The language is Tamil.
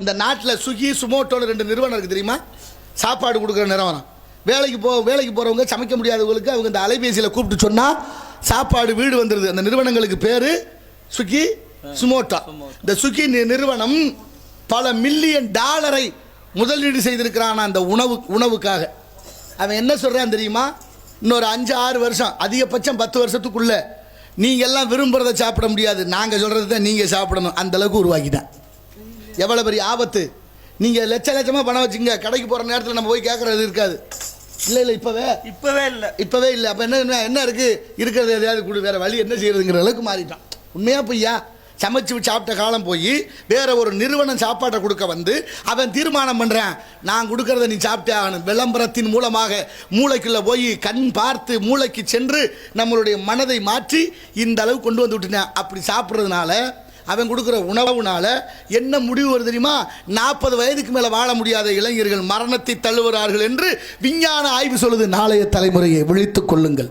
இந்த நாட்டில் சுகி சுமோட்டோன்னு ரெண்டு நிறுவனம் இருக்குது தெரியுமா? சாப்பாடு கொடுக்குற நிறுவனம். வேலைக்கு போ வேலைக்கு போகிறவங்க சமைக்க முடியாதவங்களுக்கு அவங்க இந்த அலைபேசியில் கூப்பிட்டு சொன்னால் சாப்பாடு வீடு வந்துடுது அந்த நிறுவனங்களுக்கு பேர் சுகி சுமோட்டோ. இந்த சுகி நி- நிறுவனம் பல மில்லியன் டாலரை முதலீடு செய்திருக்கிறான் அந்த உணவு உணவுக்காக. அவன் என்ன சொல்கிறான் தெரியுமா? இன்னொரு அஞ்சு ஆறு வருஷம் அதிகபட்சம் பத்து வருஷத்துக்குள்ளே நீங்கள் எல்லாம் விரும்புகிறத சாப்பிட முடியாது. நாங்கள் சொல்கிறது தான் நீங்கள் சாப்பிடணும். அந்தளவுக்கு உருவாக்கிட்டேன். எவ்வளோ பெரிய ஆபத்து? நீங்கள் லட்ச லட்சமாக பணம் வச்சுங்க கடைக்கு போகிற நேரத்தில் நம்ம போய் கேட்குறது இருக்காது. இல்லை இல்லை இப்போவே. இப்பவே இல்ல. இப்போவே இல்லை. அப்போ என்ன என்ன இருக்குது இருக்கிறது எதையாவது கொடு. வேறு வழி என்ன செய்யறதுங்கிற அளவுக்கு மாறிட்டான். உண்மையாக பொய்யா? சமைச்சு சாப்பிட்ட காலம் போய் வேற ஒரு நிறுவனம் சாப்பாட்டை கொடுக்க வந்து அவன் தீர்மானம் பண்ணுறான் நான் கொடுக்கறத நீ சாப்பிட்டே ஆகணும். விளம்பரத்தின் மூலமாக மூளைக்குள்ளே போய் கண் பார்த்து மூளைக்கு சென்று நம்மளுடைய மனதை மாற்றி இந்த அளவு கொண்டு வந்து விட்டுனேன் அப்படி சாப்பிட்றதுனால அவன் கொடுக்குற உணவுனால என்ன முடிவு வருது தெரியுமா? நாற்பது வயதுக்கு மேலே வாழ முடியாத இளைஞர்கள் மரணத்தை தள்ளுகிறார்கள் என்று விஞ்ஞான ஆய்வு சொல்லுது. நாளைய தலைமுறையை விழித்துக் கொள்ளுங்கள்.